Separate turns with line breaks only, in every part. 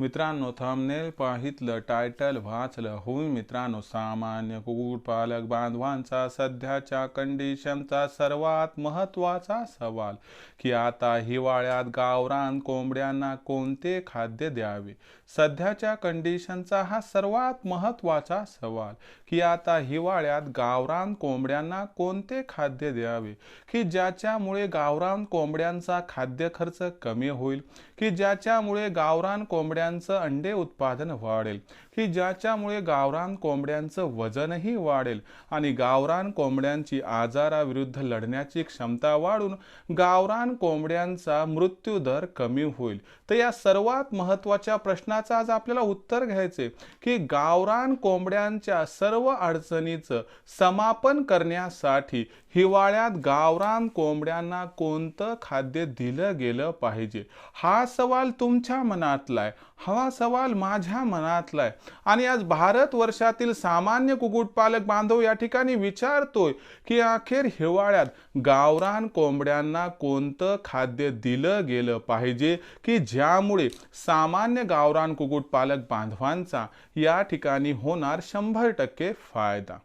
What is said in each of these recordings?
मित्रांनो thumbnail पाहितलं title वाचलं होऊन मित्रांनो सामान्य कुक्कुटपालक बांधवांचा सध्याच्या कंडिशनचा सर्वात महत्त्वाचा सवाल की आता हिवाळ्यात गावरान कोंबड्यांना कोणते खाद्य द्यावे? सध्याच्या कंडिशनचा हा सर्वात महत्त्वाचा सवाल की आता हिवाळ्यात गावरान कोंबड्यांना कोणते खाद्य द्यावे? की ज्याच्यामुळे गावरान कोंबड्यांचा खाद्य खर्च कमी होईल? की ज्याच्यामुळे गावरान कोंबड्यांचं अंडे उत्पादन वाढेल. की ज्याच्यामुळे गावरान कोंबड्यांचं वजनही वाढेल आणि गावरान कोंबड्यांची आजाराविरुद्ध लढण्याची क्षमता वाढून गावरान कोंबड्यांचा मृत्यू दर कमी होईल. तर या सर्वात महत्त्वाच्या प्रश्नाचं आज आपल्याला उत्तर घ्यायचे की गावरान कोंबड्यांच्या सर्व अडचणीचं समापन करण्यासाठी हिवाळ्यात गावरान कोंबड्यांना कोणतं खाद्य दिलं गेलं पाहिजे? हा सवाल तुमच्या मनातला आहे हवा सवाल माझ्या मनातला आहे आणि आज भारत वर्षातील सामान्य कुक्कुटपालक बांधव या ठिकाणी विचारतोय की अखेर हिवाळ्यात गावरान कोंबड्यांना कोणतं खाद्य दिलं गेलं पाहिजे? की ज्यामुळे सामान्य गावरान कुक्कुटपालक बांधवांचा या ठिकाणी होणार शंभर टक्के फायदा?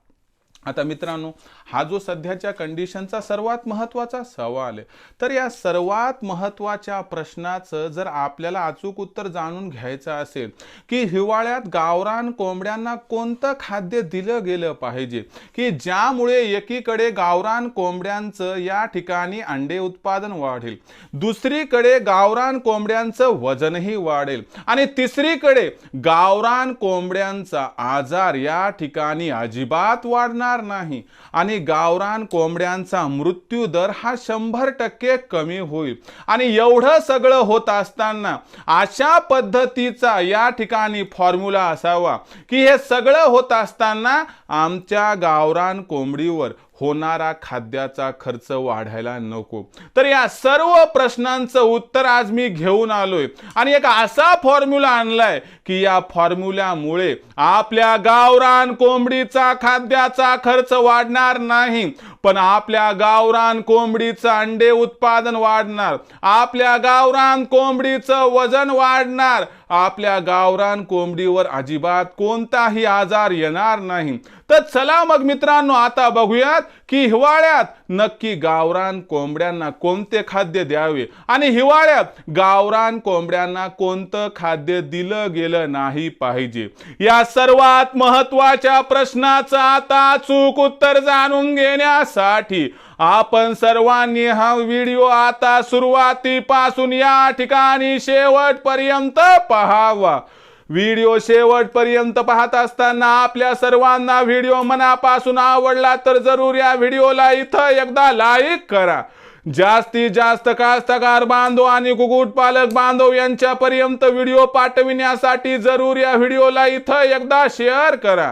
आता मित्रांनो हा जो सध्याच्या कंडिशनचा सर्वात महत्त्वाचा सवाल आहे तर या सर्वात महत्त्वाच्या प्रश्नाचं जर आपल्याला अचूक उत्तर जाणून घ्यायचं असेल की हिवाळ्यात गावरान कोंबड्यांना कोणतं खाद्य दिलं गेलं पाहिजे की ज्यामुळे एकीकडे गावरान कोंबड्यांचं या ठिकाणी अंडे उत्पादन वाढेल दुसरीकडे गावरान कोंबड्यांचं वजनही वाढेल आणि तिसरीकडे गावरान कोंबड्यांचा आजार या ठिकाणी अजिबात वाढणार नाही. आणि गावरान कोंबड्यांचा मृत्यू दर हा शंभर टक्के कमी होईल. आणि एवढं सगळं होत असताना अशा पद्धतीचा या ठिकाणी फॉर्म्युला असावा की हे सगळं होत असताना आमच्या गावरान कोंबडीवर होणारा खाद्याचा खर्च वाढायला नको. तर या सर्व प्रश्नांचं उत्तर आज मी घेऊन आलोय. आणि एक असा फॉर्म्युला आणलाय की या फॉर्म्युल्यामुळे आपल्या गावरान कोंबडीचा खाद्याचा खर्च वाढणार नाही पण आपल्या गावरान कोंबडीचं अंडे उत्पादन वाढणार आपल्या गावरान कोंबडीचं वजन वाढणार आपल्या गावरान कोंबडीवर अजिबात कोणताही आजार येणार नाही. तर चला मग मित्रांनो आता बघूयात की हिवाळ्यात नक्की गावरान कोंबड्यांना कोणते खाद्य द्यावे आणि हिवाळ्यात गावरान कोंबड्यांना कोणतं खाद्य दिलं गेलं नाही पाहिजे? या सर्वात महत्त्वाच्या प्रश्नाचं आता चूक उत्तर जाणून घेण्यासाठी आपण सर्वांनी हा व्हिडिओ आता सुरुवातीपासून या ठिकाणी शेवटपर्यंत पहावा. व्हिडिओ शेवटपर्यंत पाहत असताना आपल्या सर्वांना व्हिडिओ मनापासून आवडला तर जरूर या व्हिडिओला इथं एकदा लाईक करा. जास्तीत जास्त कास्तकार बांधव आणि कुक्कुटपालक बांधव यांच्यापर्यंत व्हिडिओ पाठविण्यासाठी जरूर या व्हिडिओला इथं एकदा शेअर करा.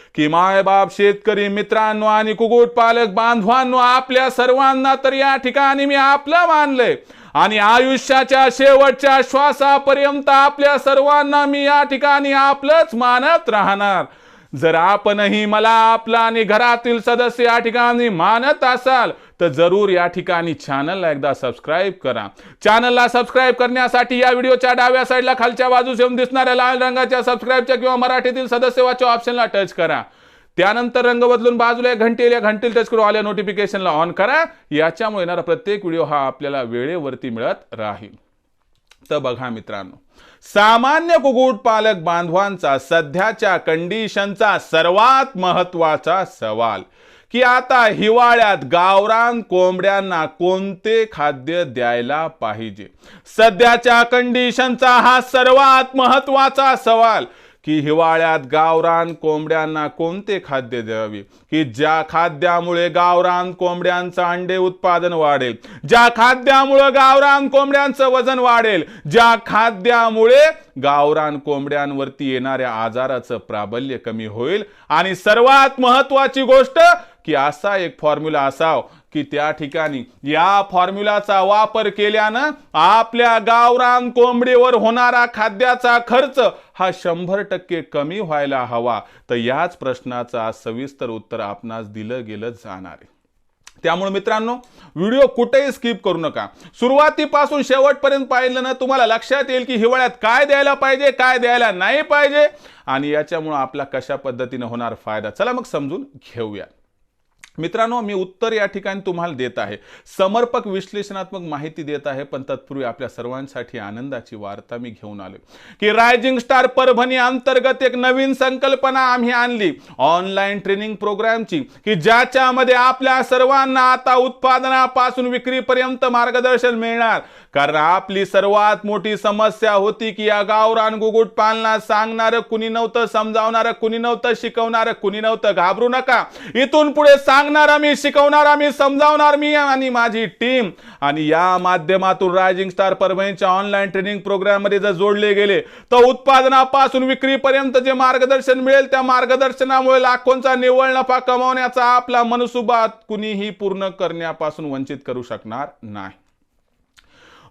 की मायबाप शेतकरी मित्रांनो आणि कुक्कुटपालक बांधवांनो आपल्या सर्वांना तर या ठिकाणी मी आपलं मानलंय. आणि आयुष्याच्या शेवटच्या श्वासापर्यंत आपल्या सर्वांना मी या ठिकाणी आपलंच मानत राहणार. जर आपणही मला आपला आणि घरातील सदस्य या ठिकाणी मानत असाल तर जरूर या ठिकाणी चॅनलला एकदा सबस्क्राईब करा. चॅनलला सबस्क्राईब करण्यासाठी या व्हिडिओच्या डाव्या साईडला खालच्या बाजूस येऊन दिसणाऱ्या लाल रंगाच्या सबस्क्राईबच्या किंवा मराठीतील सदस्य ऑप्शनला टच करा. त्यानंतर रंग बदलून बाजूला एक या घंटेल टच करून आल्या नोटिफिकेशनला ऑन करा. याच्यामुळे येणारा प्रत्येक व्हिडिओ हा आपल्याला वेळेवरती मिळत राहील. तर बघा मित्रांनो सामान्य कुक्कुटपालक बांधवांचा सध्याच्या कंडिशनचा सर्वात महत्त्वाचा सवाल की आता हिवाळ्यात गावरान कोंबड्यांना कोणते खाद्य द्यायला पाहिजे? सध्याच्या कंडिशनचा हा सर्वात महत्त्वाचा सवाल की हिवाळ्यात गावरान कोंबड्यांना कोणते खाद्य द्यावे? की ज्या खाद्यामुळे गावरान कोंबड्यांचं अंडे उत्पादन वाढेल ज्या खाद्यामुळे गावरान कोंबड्यांचं वजन वाढेल ज्या खाद्यामुळे गावरान कोंबड्यांवरती येणाऱ्या आजाराचं प्राबल्य कमी होईल? आणि सर्वात महत्वाची गोष्ट की असा एक फॉर्म्युला असाव की त्या ठिकाणी या फॉर्म्युलाचा वापर केल्यानं आपल्या गावरान कोंबडीवर होणारा खाद्याचा खर्च हा शंभर टक्के कमी व्हायला हवा. तर याच प्रश्नाचं सविस्तर उत्तर आपणास दिलं गेलं जाणार आहे. त्यामुळे मित्रांनो व्हिडिओ कुठेही स्किप करू नका. सुरुवातीपासून शेवटपर्यंत पाहिलं ना तुम्हाला लक्षात येईल की हिवाळ्यात काय द्यायला पाहिजे काय द्यायला नाही पाहिजे. आणि याच्यामुळं आपला कशा पद्धतीने होणार फायदा? चला मग समजून घेऊया. मित्रांनो मी उत्तर या ठिकाणी तुम्हाला देत आहे. समर्पक विश्लेषणात्मक माहिती देत आहे पण तत्पूर्वी आपल्या सर्वांसाठी आनंदाची वार्ता मी घेऊन आलो की रायझिंग स्टार परभणी अंतर्गत एक नवीन संकल्पना आम्ही आणली. ऑनलाईन ट्रेनिंग प्रोग्रामची की ज्याच्यामध्ये आपल्या सर्वांना आता उत्पादनापासून विक्रीपर्यंत मार्गदर्शन मिळणार. कारण आपली सर्वात मोठी समस्या होती की या गावरान गुगुट पालना सांगणारं कुणी नव्हतं समजावणारं कुणी नव्हतं शिकवणारं कुणी नव्हतं. घाबरू नका. इथून पुढे सांगणारा मी शिकवणारा मी समजावणार मी आणि माझी टीम आणि या माध्यमातून रायझिंग स्टार परभणीच्या ऑनलाईन ट्रेनिंग प्रोग्राममध्ये जर जोडले गेले तर उत्पादनापासून विक्रीपर्यंत जे मार्गदर्शन मिळेल त्या मार्गदर्शनामुळे लाखोंचा निव्वळ नफा कमावण्याचा आपला मनसुबा कुणीही पूर्ण करण्यापासून वंचित करू शकणार नाही.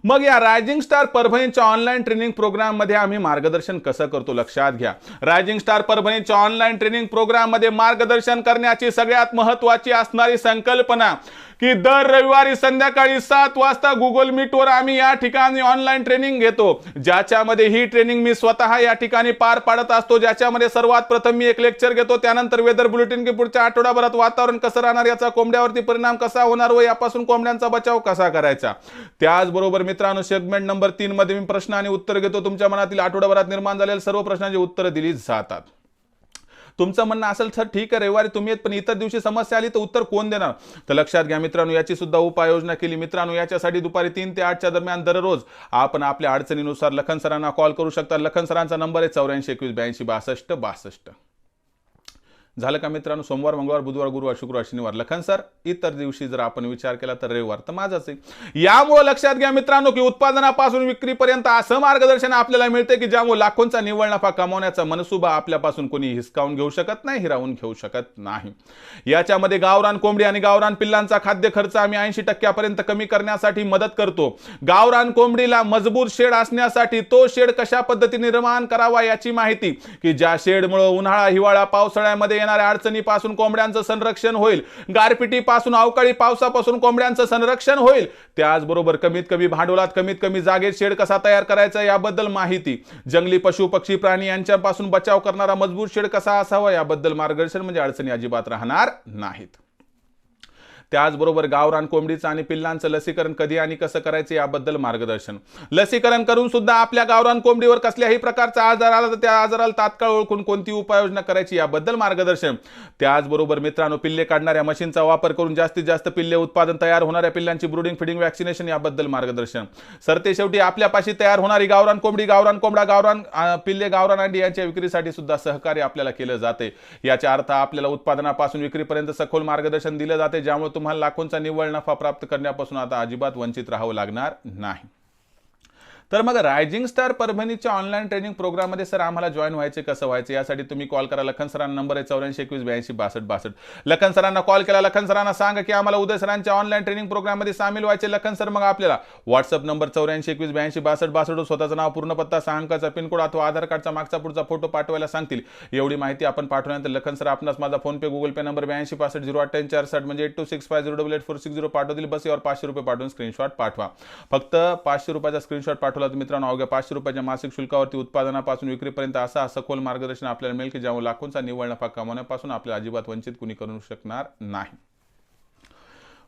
मग या रायझिंग स्टार परभणीच्या ऑनलाईन ट्रेनिंग प्रोग्राममध्ये आम्ही मार्गदर्शन कसं करतो लक्षात घ्या. रायझिंग स्टार परभणीच्या ऑनलाईन ट्रेनिंग प्रोग्राममध्ये मार्गदर्शन करण्याची सगळ्यात महत्वाची असणारी संकल्पना की दर रविवारी संध्याकाळी सात वाजता गुगल मीटवर आम्ही या ठिकाणी ऑनलाईन ट्रेनिंग घेतो. ज्याच्यामध्ये ही ट्रेनिंग मी स्वतः या ठिकाणी पार पाडत असतो. ज्याच्यामध्ये सर्वात प्रथम मी एक लेक्चर घेतो. त्यानंतर वेदर बुलेटिन की पुढच्या आठवड्याभरात वातावरण कसं राहणार याचा कोंबड्यावरती परिणाम कसा होणार व यापासून कोंबड्यांचा बचाव कसा करायचा? त्याचबरोबर मित्रांनो सेगमेंट नंबर तीन मध्ये मी प्रश्न आणि उत्तर घेतो. तुमच्या मनातील आठवड्याभरात निर्माण झालेल्या सर्व प्रश्नांची उत्तरं दिली जातात. तुमचं म्हणणं असेल सर ठीक आहे रविवारी तुम्ही येत पण इतर दिवशी समस्या आली तर उत्तर कोण देणार? तर लक्षात घ्या मित्रांनो याची सुद्धा उपाययोजना केली. मित्रांनो याच्यासाठी दुपारी तीन ते आठच्या दरम्यान दररोज आपण आपल्या अडचणीनुसार लखन सरांना कॉल करू शकता. लखन सरांचा नंबर आहे चौऱ्याऐंशी एकवीस ब्याऐंशी बासष्ट बासष्ट. झालं का मित्रांनो? सोमवार मंगळवार बुधवार गुरुवार शुक्रवार शनिवार. लखन सर इतर दिवशी जर आपण विचार केला तर रविवार तर माझाच आहे. यामुळे लक्षात घ्या मित्रांनो की उत्पादनापासून विक्रीपर्यंत असं मार्गदर्शन आपल्याला मिळते की ज्यामुळे लाखोंचा निव्वळ नफा कमावण्याचा मनसुबा आपल्यापासून कोणी हिसकावून घेऊ शकत नाही हिरावून घेऊ शकत नाही. याच्यामध्ये गावरान कोंबडी आणि गावरान पिल्लांचा खाद्य खर्च आम्ही ऐंशी टक्क्यापर्यंत कमी करण्यासाठी मदत करतो. गावरान कोंबडीला मजबूत शेड असण्यासाठी तो शेड कशा पद्धतीने निर्माण करावा याची माहिती की ज्या शेडमुळे उन्हाळा हिवाळा पावसाळ्यामध्ये येणाऱ्या अडचणीपासून कोंबड्यांचं संरक्षण होईल. गारपिटीपासून अवकाळी पावसापासून कोंबड्यांचं संरक्षण होईल. त्याचबरोबर कमीत कमी भांडवलात कमीत कमी जागेत शेड कसा तयार करायचा याबद्दल माहिती. जंगली पशु पक्षी प्राणी यांच्यापासून बचाव करणारा मजबूत शेड कसा असावा याबद्दल मार्गदर्शन म्हणजे अडचणी अजिबात राहणार नाहीत. त्याचबरोबर गावरान कोंबडीचं आणि पिल्लांचं लसीकरण कधी आणि कसं करायचं याबद्दल मार्गदर्शन. लसीकरण करून सुद्धा आपल्या गावरान कोंबडीवर कसल्याही प्रकारचा आजार आला तर त्या आजाराला तात्काळ ओळखून कोणती उपाययोजना करायची याबद्दल मार्गदर्शन. त्याचबरोबर मित्रांनो पिल्ले काढणाऱ्या मशीनचा वापर करून जास्तीत जास्त पिल्ले उत्पादन तयार होणाऱ्या पिल्लांची ब्रुडिंग फिडिंग वॅक्सिनेशन याबद्दल मार्गदर्शन. सरते शेवटी आपल्यापाशी तयार होणारी गावरान कोंबडी गावरान कोंबडा गावरान पिल्ले गावरान अंडी यांच्या विक्रीसाठी सुद्धा सहकार्य आपल्याला केलं जाते. याचा अर्थ आपल्याला उत्पादनापासून विक्रीपर्यंत सखोल मार्गदर्शन दिलं जाते ज्यामुळे तुम्हाला लाखोंचा निव्वळ नफा प्राप्त करण्यापासून आता अजिबात वंचित राहावं लागणार नाही. तर मग रायझिंग स्टार परभणीच्या ऑनलाईन ट्रेनिंग प्रोग्राममध्ये सर आम्हाला जॉईन व्हायचे कसं व्हायचं? यासाठी तुम्ही कॉल करा. लखन सरांना नंबर आहे चौऱ्याऐंशी एकवीस ब्याऐंशी बासष्ट बासष्ट. लखन सरांना कॉल केला. लखन सरांना सांगा की आम्हाला उदय सरांच्या ऑनलाईन ट्रेनिंग प्रोग्राममध्ये सामील व्हायचे. लखन सर मग आपल्याला व्हॉट्सअप नंबर चौऱ्याऐंशी एकवीस ब्याऐंशी बासष्ट बासष्ट स्वतःचं नाव पूर्ण पत्ता सहा अंकाचा पिनकोड अथवा आधार कार्डचा मागचा पुढचा फोटो पाठवायला सांगतील. एवढी माहिती आपण पाठवल्यानंतर लखन सर आपणास माझा PhonePe Google Pay number ब्याऐंशी पासष्ट झिरो अठ्ठ्याऐंशी चारसष्ट म्हणजे eight two six five zero double eight four six zero पाठवतील. बस यावर पाचशे रुपये पाठवून स्क्रीनशॉट पाठवा. फक्त पाचशे रुपयाचा स्क्रीनशॉट दाखवला तर मित्रांनो अवघ्या पाचशे रुपयाच्या मासिक शुल्कावरती उत्पादनापासून विक्रीपर्यंत असा सखोल मार्गदर्शन आपल्याला मिळेल की ज्यामुळे लाखोंचा निव्वळ नफा कमावण्यापासून आपल्याला अजिबात वंचित कुणी करू शकणार नाही.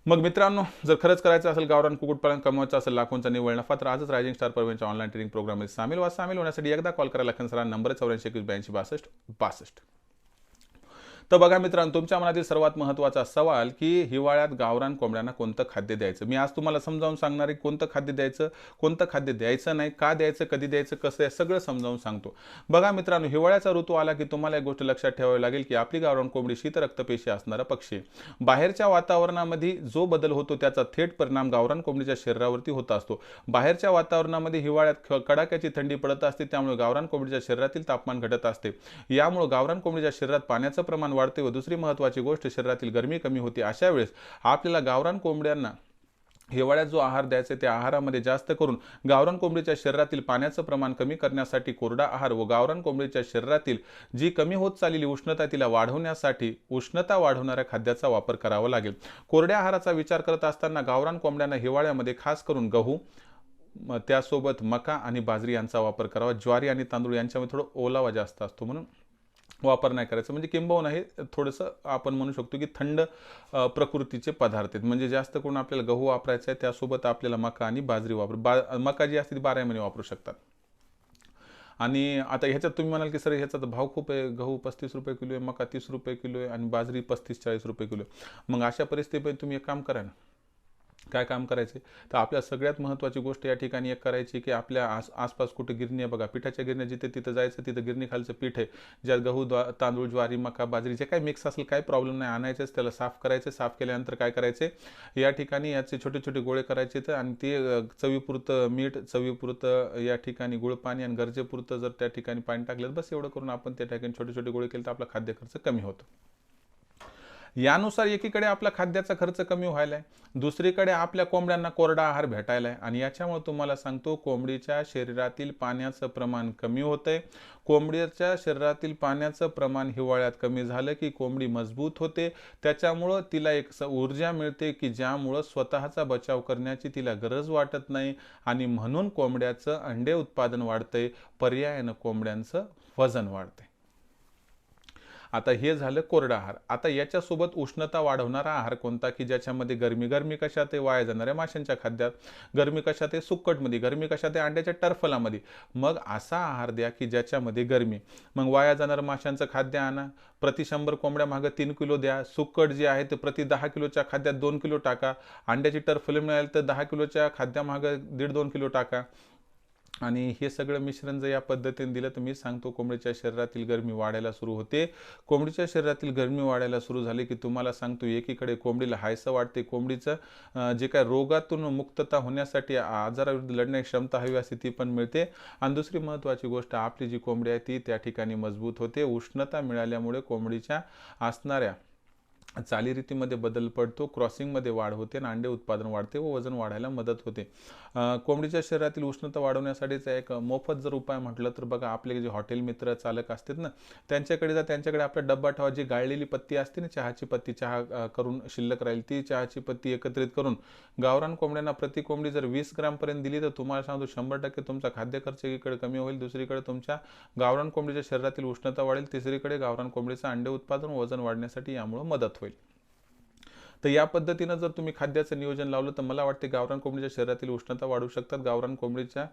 मग मित्रांनो जर खरंच करायचं असेल गावरान कुक्कुटपालन कमवायचं असेल लाखोंचा निव्वळ नफा तर आजच रायझिंग स्टार परवेंच्या ऑनलाईन ट्रेनिंग प्रोग्राममध्ये सामील व्हा. सामील होण्यासाठी एकदा कॉल करा लखन सरा नंबर चौऱ्याऐंशी एकवीस ब्याऐंशी बासष्ट बासष्ट. तर बघा मित्रांनो तुमच्या मनातील सर्वात महत्त्वाचा सवाल की हिवाळ्यात गावरान कोंबड्यांना कोणतं खाद्य द्यायचं? मी आज तुम्हाला समजावून सांगणार आहे कोणतं खाद्य द्यायचं कोणतं खाद्य द्यायचं नाही का द्यायचं कधी द्यायचं कसं आहे सगळं समजावून सांगतो. बघा मित्रांनो हिवाळ्याचा ऋतू आला की तुम्हाला एक गोष्ट लक्षात ठेवावी लागेल की आपली गावरान कोंबडी शीत रक्तपेशी असणारा पक्षी. बाहेरच्या वातावरणामध्ये जो बदल होतो त्याचा थेट परिणाम गावरान कोंबडीच्या शरीरावरती होत असतो. बाहेरच्या वातावरणामध्ये हिवाळ्यात कडाक्याची थंडी पडत असते त्यामुळे गावरान कोंबडीच्या शरीरातील तापमान घटत असते. यामुळे गावरान कोंबडीच्या शरीरात पाण्याचं प्रमाण वाढते व दुसरी महत्त्वाची गोष्ट शरीरातील गरमी कमी होते अशा वेळेस आपल्याला गावरान कोंबड्यांना हिवाळ्यात जो आहार द्यायचा त्या आहारामध्ये जास्त करून गावरान कोंबडीच्या शरीरातील पाण्याचं प्रमाण कमी करण्यासाठी कोरडा आहार व गावरान कोंबडीच्या शरीरातील जी कमी होत चाललेली उष्णता तिला वाढवण्यासाठी उष्णता वाढवणाऱ्या खाद्याचा वापर करावा लागेल. कोरड्या आहाराचा विचार करत असताना गावरान कोंबड्यांना हिवाळ्यामध्ये खास करून गहू त्यासोबत मका आणि बाजरी यांचा वापर करावा. ज्वारी आणि तांदूळ यांच्यामध्ये थोडं ओलावा जास्त असतो म्हणून वापर नाही करायचा. म्हणजे किंबहुना हे थोडंसं आपण म्हणू शकतो की थंड प्रकृतीचे पदार्थ आहेत. म्हणजे जास्त करून आपल्याला गहू वापरायचा आहे त्यासोबत आपल्याला मका आणि बाजरी वापर. बा मका जी असते ती बारा महिने वापरू शकतात. आणि आता ह्याच्यात तुम्ही म्हणाल की सर ह्याचा तर भाव खूप आहे. गहू पस्तीस रुपये किलो आहे मका तीस रुपये किलो आहे आणि बाजरी पस्तीस चाळीस रुपये किलो आहे. मग अशा परिस्थितीमध्ये तुम्ही एक काम करा ना. काय काम करायचे? तर आपल्या सगळ्यात महत्त्वाची गोष्ट या ठिकाणी एक करायची की आपल्या आस आसपास कुठे गिरणी आहे बघा पिठाच्या गिरण्या जिथे तिथं जायचं तिथं गिरणी खालचं पीठ आहे. ज्यात गहू द्वा तांदूळ ज्वारी मका बाजरी जे काय मिक्स असेल काही प्रॉब्लेम नाही. आणायचंच त्याला साफ करायचे. साफ केल्यानंतर काय करायचे? या ठिकाणी याचे छोटे छोटे गोळे करायचे तर आणि ते चवीपुरतं मीठ चवीपुरतं या ठिकाणी गुळ पाणी आणि गरजेपुरतं जर त्या ठिकाणी पाणी टाकलं बस एवढं करून आपण त्या ठिकाणी छोटे छोटे गोळे केले तर आपला खाद्य खर्च कमी होतो. यानुसार एकीकडे आपला खाद्याचा खर्च कमी व्हायला आहे दुसरीकडे आपल्या कोंबड्यांना कोरडा आहार भेटायला आहे आणि याच्यामुळे तुम्हाला सांगतो कोंबडीच्या शरीरातील पाण्याचं प्रमाण कमी होतंय. कोंबडीच्या शरीरातील पाण्याचं प्रमाण हिवाळ्यात कमी झालं की कोंबडी मजबूत होते. त्याच्यामुळं तिला एक ऊर्जा मिळते की ज्यामुळं स्वतःचा बचाव करण्याची तिला गरज वाटत नाही. आणि म्हणून कोंबड्याचं अंडे उत्पादन वाढतंय पर्यायानं कोंबड्यांचं वजन वाढतंय. आता हे झालं कोरडा आहार. आता याच्यासोबत उष्णता वाढवणारा आहार कोणता? की ज्याच्यामध्ये गरमी गरमी कशात आहे वाया जाणाऱ्या माशांच्या खाद्यात? गरमी कशात आहे? सुक्कटमध्ये. गरमी कशात आहे? अंड्याच्या टरफलामध्ये. मग असा आहार द्या की ज्याच्यामध्ये गरमी. मग वाया जाणारं माशांचं खाद्य आणा. प्रति शंभर कोंबड्या मागं तीन किलो द्या. सुक्कट जे आहे ते प्रति दहा किलोच्या खाद्यात दोन किलो टाका. अंड्याची टरफले मिळाली तर दहा किलोच्या खाद्यामागं दीड दोन किलो टाका. आणि हे सगळं मिश्रण जर या पद्धतीने दिलं तर मी सांगतो कोंबडीच्या शरीरातील गरमी वाढायला सुरू होते. कोंबडीच्या शरीरातील गरमी वाढायला सुरू झाली की तुम्हाला सांगतो एकीकडे कोंबडीला हायसं वाटते कोंबडीचं जे काय रोगातून मुक्तता होण्यासाठी आजाराविरुद्ध लढण्याची क्षमता हवी असते ती पण मिळते. आणि दुसरी महत्त्वाची गोष्ट आपली जी कोंबडी आहे ती त्या ठिकाणी मजबूत होते. उष्णता मिळाल्यामुळे कोंबडीच्या असणाऱ्या चालीरीतीमध्ये बदल पडतो क्रॉसिंगमध्ये वाढ होते आणि अंडे उत्पादन वाढते व वजन वाढायला मदत होते. कोंबडीच्या शरीरातील उष्णता वाढवण्यासाठीचा एक मोफत जर उपाय म्हटलं तर बघा आपले जे हॉटेल मित्र चालक असतात ना त्यांच्याकडे जा त्यांच्याकडे आपला डब्बा ठेवा जी गाळलेली पत्ती असते ना चहाची पत्ती चहा करून शिल्लक राहील ती चहाची पत्ती एकत्रित करून गावरान कोंबड्यांना प्रति कोंबडी जर वीस ग्रामपर्यंत दिली तर तुम्हाला सांगतो शंभर टक्के तुमचा खाद्य खर्च एकीकडे कमी होईल दुसरीकडे तुमच्या गावरान कोंबडीच्या शरीरातील उष्णता वाढेल तिसरीकडे गावरान कोंबडीचं अंडे उत्पादन वजन वाढण्यासाठी यामुळे मदत होईल. तर या पद्धतीनं जर तुम्ही खाद्याचं नियोजन लावलं तर मला वाटते गावरान कोंबडीच्या शरीरातील उष्णता वाढू शकतात. गावरान कोंबडीच्या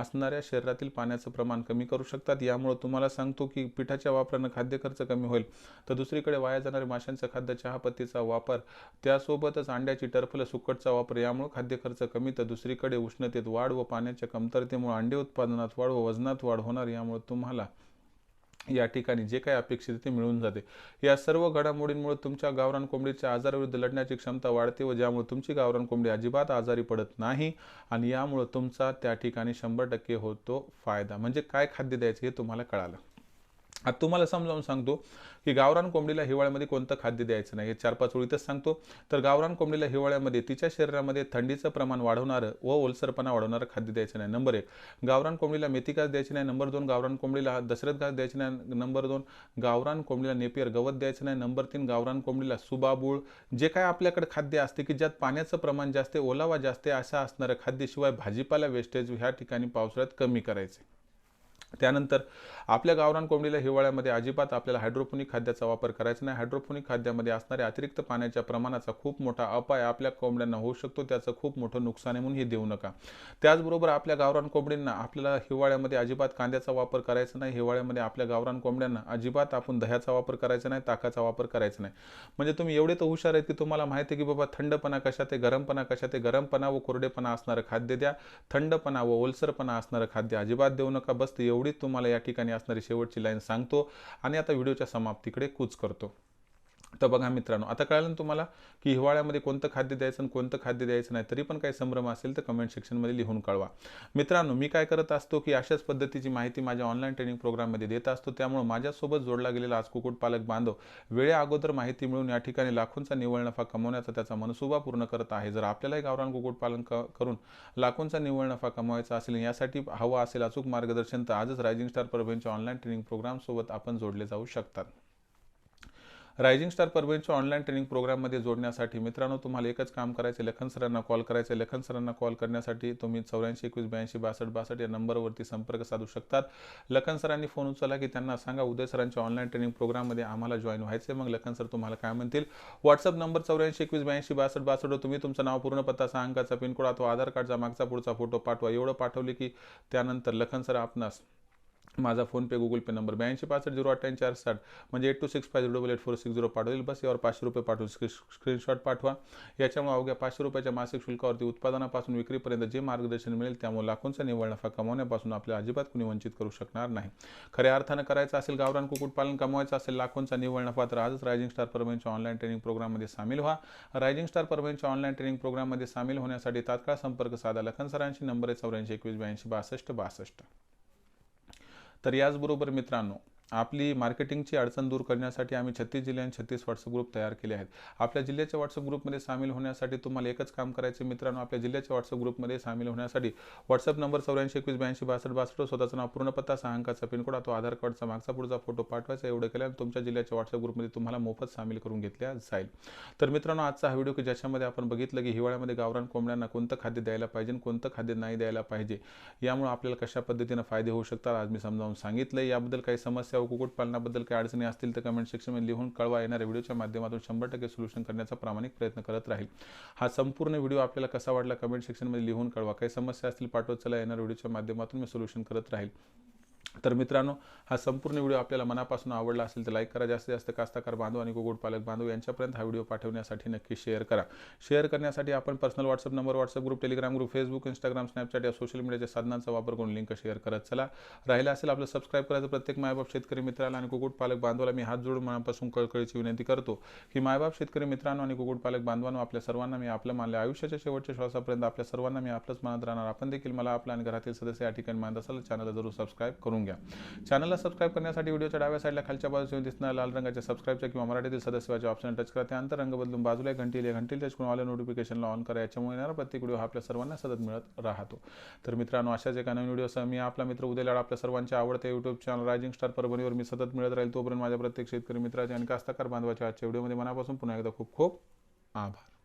असणाऱ्या शरीरातील पाण्याचं प्रमाण कमी करू शकतात. यामुळे तुम्हाला सांगतो की पिठाच्या वापरानं खाद्य खर्च कमी होईल. तर दुसरीकडे वाया जाणाऱ्या माशांचं खाद्य चहापत्तीचा वापर त्यासोबतच अंड्याची टर्फल सुकटचा वापर यामुळे खाद्य खर्च कमी. तर दुसरीकडे उष्णतेत वाढ व पाण्याच्या कमतरतेमुळे अंडे उत्पादनात वाढ व वजनात वाढ होणार यामुळे तुम्हाला या ठिकाणी जे काही अपेक्षित ते मिळून जाते. या सर्व घडामोडींमुळे तुमच्या गावरान कोंबडीच्या आजाराविरुद्ध लढण्याची क्षमता वाढते व ज्यामुळे तुमची गावरान कोंबडी अजिबात आजारी पडत नाही आणि यामुळे तुमचा त्या ठिकाणी शंभर टक्के होतो फायदा. म्हणजे काय खाद्य द्यायचं हे तुम्हाला कळालं. आता तुम्हाला समजावून सांगतो की गावरान कोंबडीला हिवाळ्यामध्ये कोणतं खाद्य द्यायचं नाही हे चार पाच ओळीतच सांगतो. तर गावरान कोंबडीला हिवाळ्यामध्ये तिच्या शरीरामध्ये थंडीचं प्रमाण वाढवणारं व ओलसरपणा वाढवणारं खाद्य द्यायचं नाही. नंबर एक गावरान कोंबडीला मेथी घास द्यायची नाही. नंबर दोन गावरान कोंबडीला दशरथ घास द्यायची नाही. नंबर दोन गावरान कोंबडीला नेपियर गवत द्यायचं नाही. नंबर तीन गावरान कोंबडीला सुबाबूळ जे काय आपल्याकडे खाद्य असते की ज्यात पाण्याचं प्रमाण जास्त आहे ओलावा जास्त आहे असं असणारं खाद्य शिवाय भाजीपाला वेस्टेज ह्या ठिकाणी पावसाळ्यात कमी करायचे. त्यानंतर आपल्या गावरान कोंबडीला हिवाळ्यामध्ये अजिबात आपल्याला हायड्रोपोनिक खाद्याचा वापर करायचा नाही. हायड्रोपोनिक खाद्यामध्ये असणाऱ्या अतिरिक्त पाण्याच्या प्रमाणाचा खूप मोठा अपाय आपल्या कोंबड्यांना होऊ शकतो. त्याचं खूप मोठं नुकसान आहे म्हणून हे देऊ नका. त्याचबरोबर आपल्या गावरान कोंबडींना आपल्याला हिवाळ्यामध्ये अजिबात कांद्याचा वापर करायचा नाही. हिवाळ्यामध्ये आपल्या गावरान कोंबड्यांना अजिबात आपण दह्याचा वापर करायचा नाही ताकाचा वापर करायचा नाही. म्हणजे तुम्ही एवढे तर हुशार आहेत की तुम्हाला माहिती आहे की बाबा थंडपणा कशात आहे गरमपणा कशात आहे? गरमपणा व कोरडेपणा असणारं खाद्य द्या. थंडपणा व ओलसरपणा असणारं खाद्य अजिबात देऊ नका. बस एवढीच तुम्हाला या ठिकाणी असणारी शेवटची लाईन सांगतो आणि आता व्हिडिओच्या समाप्तीकडे कूच करतो. तर बघा मित्रांनो आता कळलं तुम्हाला की हिवाळ्यामध्ये कोणतं खाद्य द्यायचं आणि कोणतं खाद्य द्यायचं नाही तरी पण काही संभ्रम असेल तर कमेंट सेक्शनमध्ये लिहून कळवा. मित्रांनो मी काय करत असतो की अशाच पद्धतीची माहिती माझ्या ऑनलाईन ट्रेनिंग प्रोग्राममध्ये देत असतो. त्यामुळे माझ्यासोबत जोडला गेलेला आज कुक्कुटपालक बांधव वेळेअगोदर अगोदर माहिती मिळून या ठिकाणी लाखोंचा निव्वळ नफा कमवण्याचा त्याचा मनसुबा पूर्ण करत आहे. जर आपल्यालाही गावरान कुक्कुटपालन करून लाखोंचा निव्वळ नफा कमवायचा असेल यासाठी हवा असेल अचूक मार्गदर्शन तर आजच रायझिंग स्टार परभणीच्या ऑनलाईन ट्रेनिंग प्रोग्रामसोबत आपण जोडले जाऊ शकतात. रायझिंग स्टार परभणीच्या ऑनलाईन ट्रेनिंग प्रोग्राममध्ये जोडण्यासाठी मित्रांनो तुम्हाला एकच काम करायचं लखन सरांना कॉल करायचं लखन सरांना कॉल करण्यासाठी तुम्ही चौऱ्याऐंशी एकवीस ब्याऐंशी बासष्ट बासष्ट या नंबरवरती संपर्क साधू शकतात. लखन सरांनी फोन उचलला की त्यांना सांगा उदय सरांच्या ऑनलाईन ट्रेनिंग प्रोग्राममध्ये आम्हाला जॉईन व्हायचं मग लखन सर तुम्हाला काय म्हणतील? व्हॉट्सअप नंबर चौऱ्याऐंशी एकवीस ब्याऐंशी बासष्ट बासष्ट तुम्ही तुमचं नाव पूर्ण पत्ता सहा अंकाचा पिनकोड अथवा आधार कार्डचा मागचा पुढचा फोटो पाठवा. एवढं पाठवले की त्यानंतर लखन सर आपणास माझा फोनपे गुगल पे नंबर ब्याऐंशी पासष्ट झिरो अठ्ठ्याऐंशी चार साठ म्हणजे eight two six five double eight four six zero पाठवेल. बस यावर पाचशे रुपये पाठवून स्क्री स्क्रीनशॉट पाठवा. याच्यामुळे अवघ्या पाचशे रुपयाच्या मासिक शुल्कावरती उत्पादनापासून विक्रीपर्यंत जे मार्गदर्शन मिळेल त्यामुळे लाखोंचा निव्वळ नफा कमवण्यापासून आपल्याला अजिबात कुणी वंचित करू शकणार नाही. खऱ्या अर्थानं करायचं असेल गावरान कुक्कुटपालन कमवायचं असेल लाखोंचा निव्वळ नफा तर आजच रायझिंग स्टार परमेंटच्या ऑनलाईन ट्रेनिंग प्रोग्राममध्ये सामील व्हा. रायझिंग स्टार परमेंटच्या ऑनलाईन ट्रेनिंग प्रोग्राममध्ये सामील होण्यासाठी तात्काळ संपर्क साधा. लखन सरांशी नंबर आहे चौऱ्याऐंशी एकवीस ब्याऐंशी बासष्ट बासष्ट. तर याचबरोबर मित्रांनो आपली मार्केटिंगची अडचण दूर करण्यासाठी आम्ही छत्तीस जिल्ह्यांत छत्तीस व्हॉट्सअप ग्रुप तयार केले आहेत. आपल्या जिल्ह्याच्या व्हॉट्सअप ग्रुपमध्ये सामील होण्यासाठी तुम्हाला एकच काम करायचे मित्रांनो आपल्या जिल्ह्याच्या व्हॉट्सअप ग्रुपमध्ये सामील होण्यासाठी व्हॉट्सअप नंबर चौऱ्याऐंशी एकवीस ब्याऐंशी बासष्ट बासष्ट स्वतःचा नाव पूर्ण पत्ता सहा अंकाचा पिनकोड तो आधार कार्डचा मागचा पुढचा फोटो पाठवायचा एवढं आणि तुमच्या जिल्ह्याच्या व्हॉट्सअप ग्रुपमध्ये तुम्हाला मोफत सामील करून घेतल्या जाईल. तर मित्रांनो आजचा हा व्हिडिओ की ज्याच्यामध्ये आपण बघितलं की हिवाळ्यामध्ये गावरान कोंबड्यांना कोणतं खाद्य द्यायला पाहिजे कोणतं खाद्य नाही द्यायला पाहिजे यामुळे आपल्याला कशा पद्धतीनं फायदे होऊ शकतात आज मी समजावून सांगितलं याबद्दल काही समस्या व कुक्कुटपालनाबद्दल काही अडचणी असतील तर कमेंट सेक्शनमध्ये लिहून कळवा. येणाऱ्या व्हिडिओच्या माध्यमातून शंभर टक्के सोल्युशन करण्याचा प्रामाणिक प्रयत्न करत राहील. हा संपूर्ण व्हिडिओ आपल्याला कसा वाटला कमेंट सेक्शनमध्ये लिहून कळवा. काही समस्या असतील पाठवत चला येणाऱ्या व्हिडिओच्या माध्यमातून मी सोल्युशन करत राहील. तर मित्रांनो हा संपूर्ण व्हिडिओ आपल्याला मनापासून आवडला असेल तर लाईक करा जास्तीत जास्त कास्ताकार बांधव आणि पालक बांधव यांच्यापर्यंत हा व्हिडिओ पाठवण्यासाठी नक्की शेअर करा. शेअर करण्यासाठी आपण personal WhatsApp number WhatsApp group Telegram group Facebook Instagram Snapchat या सोशल मीडियाच्या साधनांचा वापर करून लिंक शेअर करत चला. राहिला असेल आपलं सबस्क्राईब करायचं प्रत्येक मायबाप शेतकरी मित्राला आणि पालक बांधवाला मी हात जोडून मनापासून कळकळीची विनंती करतो की मायबाप शेतकरी मित्रांनो आणि पालक बांधवांनो आपल्या सर्वांना मी आपलं मानले आयुष्याच्या शेवटच्या श्वासापर्यंत आपल्या सर्वांना मी आपलंच मानत राहणार. आपण देखील मला आपलं आणि घरातील सदस्य या ठिकाणी मानत असाल चॅनलला जरूर सबस्क्राईब करून घ्या. चॅनलला सबस्क्राईब करण्यासाठी व्हिडिओच्या डाव्या साईडला खालच्या बाजूने दिसणाऱ्या लाल रंगाच्या सबस्क्राईबच्या किंवा मराठीतील सदस्याच्या ऑप्शन टच करा. त्यानंतर रंग बदलून बाजूला घंटी घंटील टच करून ऑल नोटिफिकेशनला ऑन करा. याच्यामुळे येणारा प्रत्येक व्हिडिओ आपल्या सर्वांना सतत मिळत राहतो. तर मित्रांनो अशाच एका नवीन व्हिडिओसह मी आपला मित्र उद्याला आपल्या सर्वांच्या आवडत्या युट्यूब चॅनल रायझिंग स्टार परभणीवर मी सतत मिळत राहील. तोपर्यंत माझ्या प्रत्येक शेतकरी मित्राचे आणि कास्तकार बांधवाच्या आजच्या व्हिडिओमध्ये मनापासून पुन्हा एकदा खूप खूप आभार.